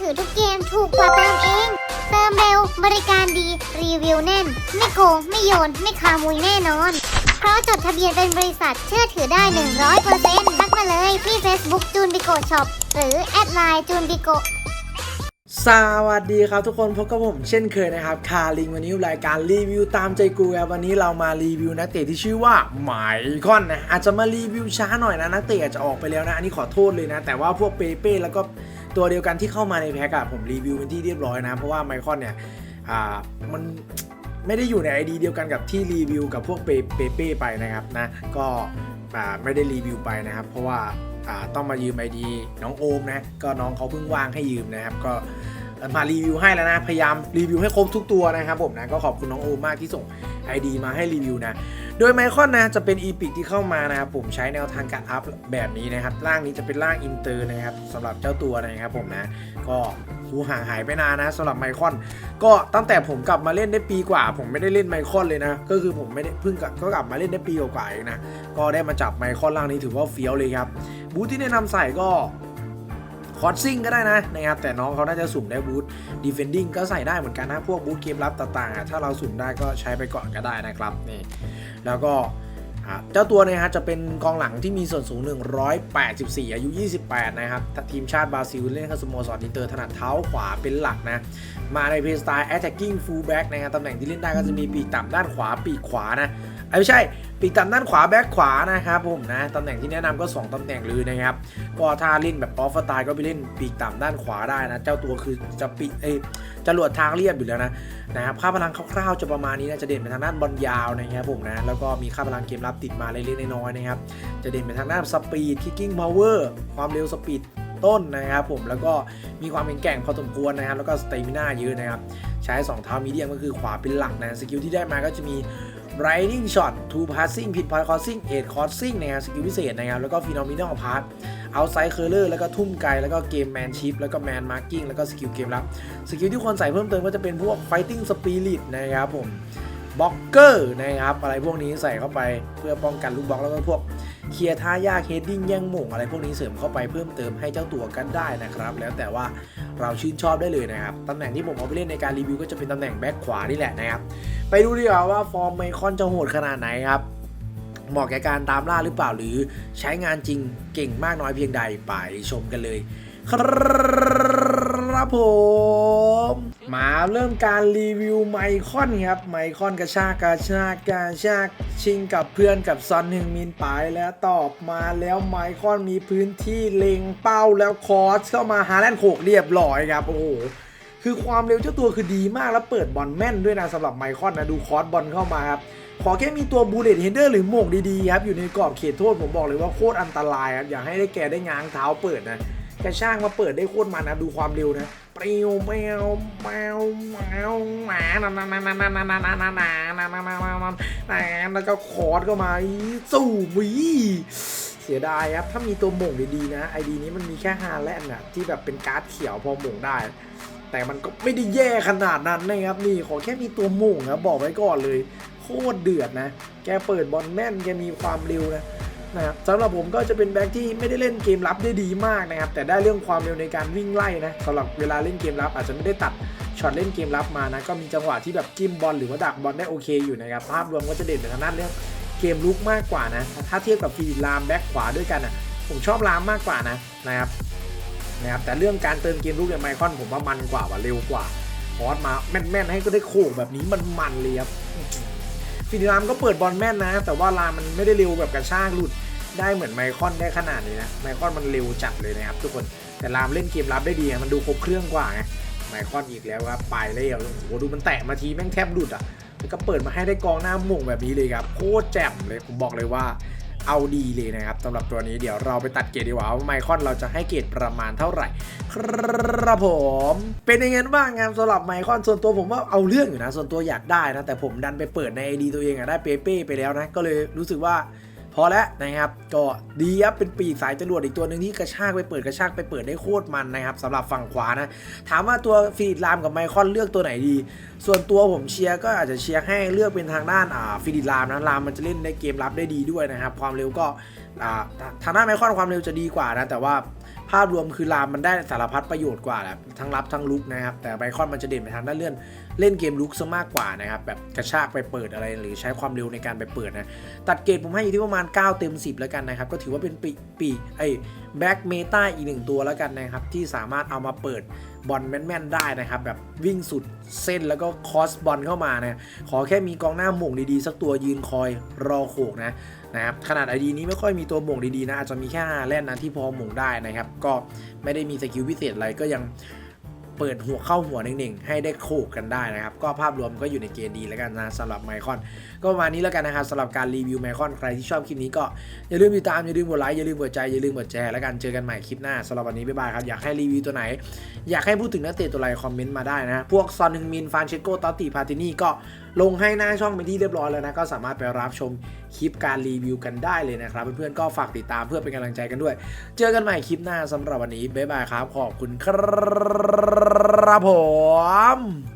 ถือทุกเกมถูกกว่าเติมเอง เติมเร็ว บริการดี รีวิวแน่น ไม่โกง ไม่โยน ไม่ขโมยแน่นอน เพราะจดทะเบียนเป็นบริษัทเชื่อถือได้ 100%ทักมาเลยที่ Facebook จูนบิโกช็อปหรือแอดไลน์จูนบิโกสวัสดีครับทุกคนพบกับผมเช่นเคยนะครับคาริงวันนี้รายการรีวิวตามใจกูครับวันนี้เรามารีวิวนักเตะที่ชื่อว่าไมคอนนะอาจจะมารีวิวช้าหน่อยนะนักเตะอาจจะออกไปแล้วนะ อันนี้ขอโทษเลยนะ แต่ว่าพวกเปเป้แล้วก็ ตัวเดียวกันที่เข้ามาในแพ็กอะผมรีวิวเป็นที่เรียบร้อยนะ เพราะว่าไมคอนเนี่ยอ่ามันไม่ได้อยู่ใน ID เดียวกันกับที่รีวิวกับพวกเปเปเป้ไปนะครับนะก็อ่าไม่ได้รีวิวไปนะครับ เพราะว่าอ่าต้องมายืม ID น้องโอมนะก็น้องเขาเพิ่งว่างให้ยืมนะครับ ก็ มารีวิวให้แล้วนะ พยายามรีวิวให้ครบทุกตัวนะครับผมนะ ก็ขอบคุณน้องโอมากที่ส่ง ID มาให้รีวิวนะ โดยไมคอนนะจะเป็นอีพิกที่เข้ามานะครับผมใช้แนวทางการอัพแบบนี้นะครับ ร่างนี้จะเป็นร่างอินเตอร์นะครับสำหรับเจ้าตัวนะครับผมนะ ก็หูห่างหายไปนานนะสำหรับไมคอน ก็ตั้งแต่ผมกลับมาเล่นได้ปีกว่า ผมไม่ได้เล่นไมคอนเลยนะ ก็คือผมไม่ได้เพิ่งก็กลับมาเล่นได้ปีกว่าเองนะ ก็ได้มาจับไมคอนร่างนี้ถือว่าเฟี้ยวเลยครับ บูธที่แนะนำใส่ก็ คอร์สซิ่งก็ได้นะนะครับแต่น้องเขาน่าจะสุ่มได้บูธดีเฟนดิ้งก็ใส่ได้เหมือนกันนะพวกบูธเกมรับต่างๆ ถ้าเราสุ่มได้ก็ใช้ไปก่อนก็ได้นะครับนี่แล้วก็เจ้าตัวเนี่ยฮะจะเป็นกองหลังที่มีส่วนสูง 184 อายุ 28 นะครับทีมชาติบราซิลเล่นกับสโมสรอินเตอร์ถนัดเท้าขวาเป็นหลักนะ มาในเพลย์สไตล์ attacking fullback นะครับตำแหน่งที่เล่นได้ก็จะมีปีกต่ำด้านขวาปีกขวานะ ไม่ใช่ปีกต่ำด้านขวาแบ็คขวานะครับผมนะตำแหน่งที่แนะนำก็ 2ตำแหน่งเลยนะครับก็ถ้าเล่นแบบออฟสไตล์ก็ไปเล่นปีกต่ำด้านขวาได้นะ เจ้าตัวคือจะปีเอยจรวดทางเรียบอยู่แล้วนะนะครับค่าพลังคร่าวๆจะประมาณนี้นะจะเด่นไปทางด้านบอลยาวนะครับผมนะแล้วก็มีค่าพลังเกมรับติดมาเล็กๆน้อยๆนะครับจะเด่นไปทางด้านสปีดคิกกิ้งพาวเวอร์ความเร็วสปีดต้นนะครับผมแล้วก็มีความเป็นแกร่งพอสมควรนะครับแล้วก็สเตมิน่าเยอะนะครับใช้ 2 เท้ามีเดียมก็คือขวาเป็นหลักนะสกิลที่ได้มาก็จะมี Riding Shot Two Passing Pit Point Crossing Eight Crossing นะครับสกิลพิเศษนะครับ แล้วก็ Phenomenal Pass Outside Curler แล้วก็ทุ่มไกล แล้วก็เกม Man Shift แล้วก็ Man Marking แล้วก็สกิลเกมรับ สกิลที่ควรใส่เพิ่มเติมก็จะเป็นพวก Fighting Spirit นะครับผม บล็อกเกอร์นะครับอะไรพวกนี้ใส่เข้าไปเพื่อป้องกันลูกบล็อกแล้วก็พวกเคลียร์ท่ายากเฮดดิ้งแย่งหม่งอะไรพวกนี้เสริมเข้าไปเพิ่มเติมให้เจ้าตัวกันได้นะครับ แล้วแต่ว่าเราชื่นชอบได้เลยนะครับตำแหน่งที่ผมเอาไปเล่นในการรีวิวก็จะเป็นตำแหน่งแบ็คขวานี่แหละนะครับไปดูดีกว่าว่าฟอร์มไมคอนจะโหดขนาดไหนครับเหมาะแก่การตามล่าหรือเปล่าหรือใช้งานจริงเก่งมากน้อยเพียงใดไปชมกันเลยครับ ผม มาเริ่มการรีวิวไมคอนครับไมคอนกระชากกระชากกระชากชิงกับเพื่อนกับซอนหนึ่งมินไปแล้วตอบมาแล้วไมคอนมีพื้นที่เล็งเป้าแล้วคอสเข้ามาฮาแลนด์โขกเรียบร้อยครับโอ้โหคือความเร็วเจ้าตัวคือดีมากแล้วเปิดบอลแม่นด้วยนะสำหรับไมคอนนะดูคอสบอลเข้ามาครับขอแค่มีตัวบูเลตเฮดเดอร์หรือหม่งดีๆครับอยู่ในกรอบเขตโทษผมบอกเลยว่าโคตรอันตรายครับอย่าให้ได้แก่ได้ง้างเท้าเปิดนะ แกช่างมาเปิดได้โคตรมันนะดูความเร็วนะปรี้ยวแมวแมวแมวหมานานานานานานานานานานานานานานาแล้วก็คอร์สเข้ามาอีสู้วีเสียดายครับ ถ้ามีตัวหม่งดีๆนะไอดีนี้มันมีแค่ฮาแลนด์อะที่แบบเป็นการ์ดเขียวพอหม่งได้ แต่มันก็ไม่ได้แย่ขนาดนั้นนะครับนี่ขอแค่มีตัวโม่งนะบอกไว้ก่อนเลย โคตรเดือดนะ แกเปิดบอลแม่นแกมีความเร็วนะ นะครับสำหรับผมก็จะเป็นแบ็คที่ไม่ได้เล่นเกมรับได้ดีมากนะครับแต่ได้เรื่องความเร็วในการวิ่งไล่นะสำหรับเวลาเล่นเกมรับอาจจะไม่ได้ตัดช็อตเล่นเกมรับมานะก็มีจังหวะที่แบบจิ้มบอลหรือว่าดักบอลได้โอเคอยู่นะครับภาพรวมก็จะเด่นไปทางด้านเรื่องเกมลุกมากกว่านะถ้าเทียบกับฟีลามแบ็คขวาด้วยกันอะผมชอบลามมากกว่านะนะครับนะครับแต่เรื่องการเติมเกมลูกเนี่ยไมคอนผมว่ามันกว่าว่าเร็วกว่าคอสมาแม่นๆให้ก็ได้โขกแบบนี้มันมันเลยครับ ฟินิลามก็เปิดบอลแม่นนะ แต่ว่าลามมันไม่ได้เร็วแบบกระชากหลุดได้เหมือนไมคอนได้ขนาดนี้นะไมคอนมันเร็วจัดเลยนะครับทุกคนแต่ลามเล่นเกมรับได้ดีมันดูครบเครื่องกว่าไงไมคอนอีกแล้วครับไปเลยโอ้โหดูมันแตะมาทีแม่งแทบหลุดอะแล้วก็เปิดมาให้ได้กองหน้าหม่งแบบนี้เลยครับโคตรแจ่มเลยผมบอกเลยว่า เอาดีเลยนะครับสำหรับตัวนี้เดี๋ยวเราไปตัดเกรดดีกว่าว่าไมคอนเราจะให้เกรดประมาณเท่าไหร่ ครับผม เป็นยังไงบ้างครับสำหรับไมคอนส่วนตัวผมว่าเอาเรื่องอยู่นะ ส่วนตัวอยากได้นะแต่ผมดันไปเปิดในไอดีตัวเองอะได้เป๊ะๆไปแล้วนะก็เลยรู้สึกว่า อแล้วนะครับก็ดีครับเป็นปีกสายจรวดอีกตัวหนึ่งที่กระชากไปเปิดกระชากไปเปิดได้โคตรมันนะครับสำหรับฝั่งขวานะ ถามว่าตัวฟีดิตรามกับไมคอนเลือกตัวไหนดี ส่วนตัวผมเชียร์ก็อาจจะเชียร์ให้เลือกเป็นทางด้านอ่าฟีดิตรามนะรามมันจะเล่นในเกมรับได้ดีด้วยนะครับ ความเร็วก็อ่าทางด้านไมคอนความเร็วจะดีกว่านะแต่ว่า ภาพรวมคือรามมันได้สารพัดประโยชน์กว่าแหละทั้งรับทั้งลุกนะครับ แต่ไบคอนมันจะเด่นไปทางด้านเลื่อนเล่นเกมลุกซะมากกว่านะครับ แบบกระชากไปเปิดอะไรหรือใช้ความเร็วในการไปเปิดนะ ตัดเกรดผมให้อยู่ที่ประมาณ 9 เต็ม 10 แล้วกันนะครับ ก็ถือว่าเป็นปีปีไอ้แบ็กเมตาอีกหนึ่งตัวแล้วกันนะครับ ที่สามารถเอามาเปิด บอลแม่นๆได้นะครับ แบบวิ่งสุดเส้นแล้วก็คอสบอลเข้ามานะขอแค่มีกองหน้าหม่งดีๆ สักตัวยืนคอยรอโขกนะนะครับขนาดไอดีนี้ไม่ค่อยมีตัวหม่งดีๆนะอาจจะมีแค่แล่นนะที่พอหม่งได้นะครับ ก็ไม่ได้มีสกิลพิเศษอะไรก็ยัง เปิดหัวเข้าหัวหนึ่งๆให้ได้โคกกันได้นะครับ ก็ภาพรวมก็อยู่ในเกณฑ์ดีแล้วกันนะสำหรับไมคอนก็ประมาณนี้แล้วกันนะครับสำหรับการรีวิวไมคอนใครที่ชอบคลิปนี้ก็อย่าลืมติดตามอย่าลืมกดไลค์อย่าลืมกดใจอย่าลืมกดแชร์แล้วกันเจอกันใหม่คลิปหน้าสำหรับวันนี้บ๊ายบายครับอยากให้รีวิวตัวไหน อยากให้พูดถึงนักเตะตัวอะไรคอมเมนต์มาได้นะพวกซอนนึงมินฟานเชโกตอตติพาตินี่ก็ ลงให้หน้าช่องเป็นที่เรียบร้อยแล้วนะ ก็สามารถไปรับชมคลิปการรีวิวกันได้เลยนะครับ เพื่อนๆก็ฝากติดตามเพื่อเป็นกำลังใจกันด้วย เจอกันใหม่คลิปหน้าสำหรับวันนี้บ๊ายบายครับขอบคุณครับผม